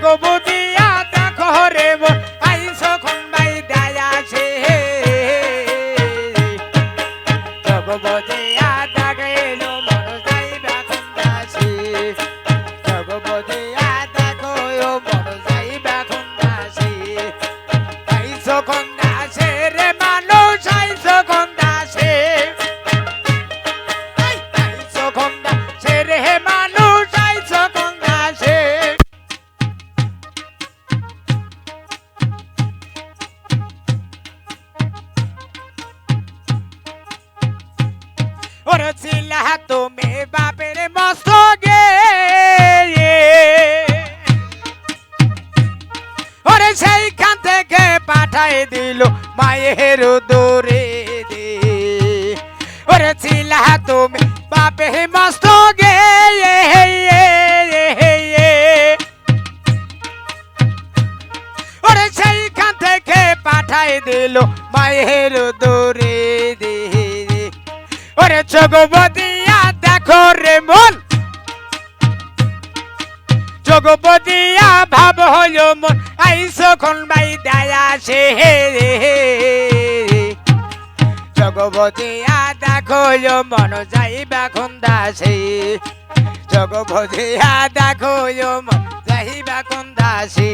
দেখো রে তুমি বাপের মস্ত ওরে সেইখান থেকে পাঠাই দিল মায়ের দূরে ওরে ছিলা তুমি বাপের মস্ত ওরে সেইখান থেকে পাঠাই দিল মায়ের দূরে ওরে জগবদিয়া দেখো রে মন। জগবদিয়া ভাব হইল মন। আইসো খন বাই দায়া সে জগবদিয়া দেখো মন যাইবা খন দাসে। জগবদিয়া দেখো মন যাইবা খন দাসে।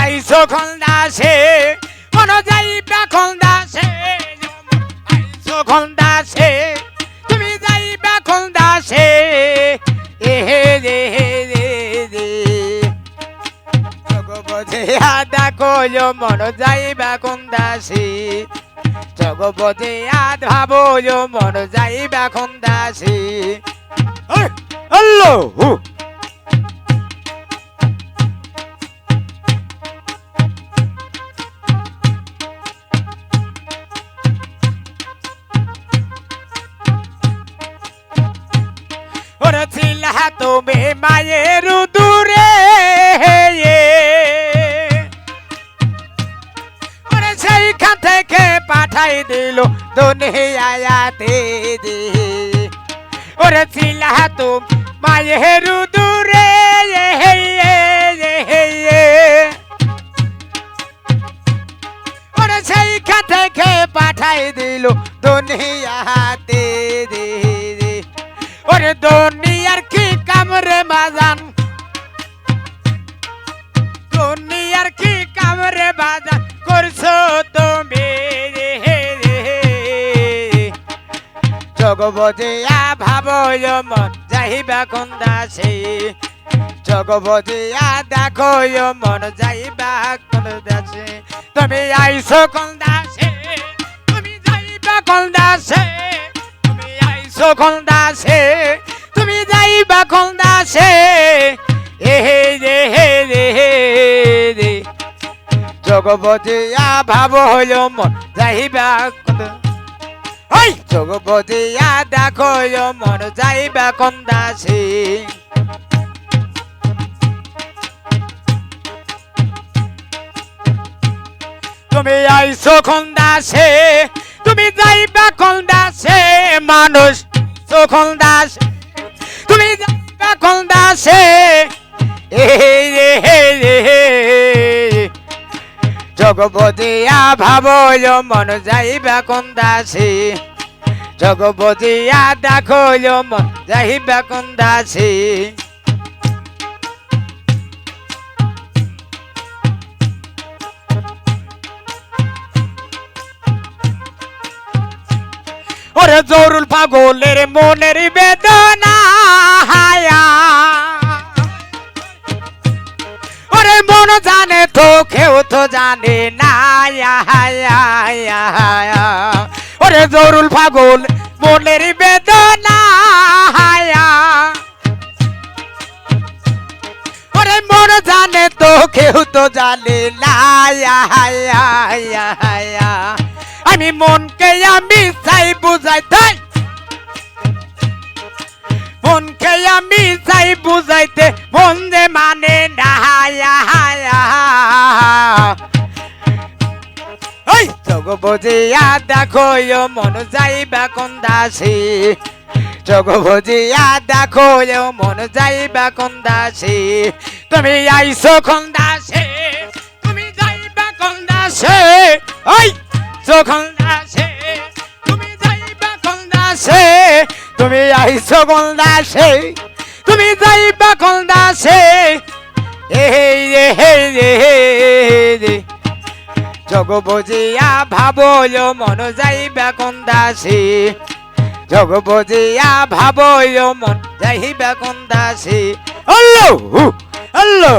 আইসো খন দাসে, মন যাইবা খন দাসে। আইসো খন দাসে। জগবধে আদা কইল মন যাইবা খন দাসে? জগবধে আধা বইল মন যাইবা খন দাসে? আল্লাহ ওরে ছিলা তুমি মায়ের দূরে পাঠাই দিল দুনিয়াতে দে ওরে ছিলা তুমি মায়ের দূরে ওরে সেইখান থেকে পাঠাই দিল দুনিয়াতে দে ওরে দুনিয়ার কি কামরে বাজান জগবদিয়া ভাবয় মন, যাইবা কোন দাসে জগবদিয়া দেখো মন, যাইবা কোন দাসে তুমি আইসো কোন তুমি যাইবা কোন তুমি আইসো কোন দাসে তুমি যাইবা কোন দাসে এ হে রে হে রে হে রে। জগবদিয়া ভাব হইল মন, যাইবা কোন ওই জগবদিয়া দেখো মন যাইবা কোন দাসে? তুমি আইসো কোন দাসে? তুমি যাইবা কোন দাসে? মানুষ কোন দাস? তুমি যাইবা কোন এ জগবদিয়া ভাবল, মন যাইবা কোন দাসে? জগবদিয়া দেখল, মন যাইবা কোন দাসে? ওরে জরুল পাগলের মনের বেদনা জানে। ওরে জরুল পাগল, মনের বেদনা ওরে মন জানে তো, কেউ তো জানে না। আমি মনকে আমি চাই বুঝাই তাই মনকে আমি চাই বুঝাইতে, মন যে মানে না জগ বুঝিয়া দেখো ইয়ো মন যাইবা কোন দাসে চোখ বুঝিয়া দেখো মন যাইবা কোন দাসে তুমি আইসো কোন দাসে তুমি যাইবা কোন দাসে ওই যখন দাসে তুমি যাইবা কোন দাসে তুমি আইসো কোন দাসে তুমি যাইবা কোন দাসে এই রে হেই রে হেই রে জগ বুঝিয়া ভাবল, মন যাই কোন দাসী? জগ বুঝিয়া ভাবল, মন যাইবা কোন দাসে? আল্লাহ আল্লাহ!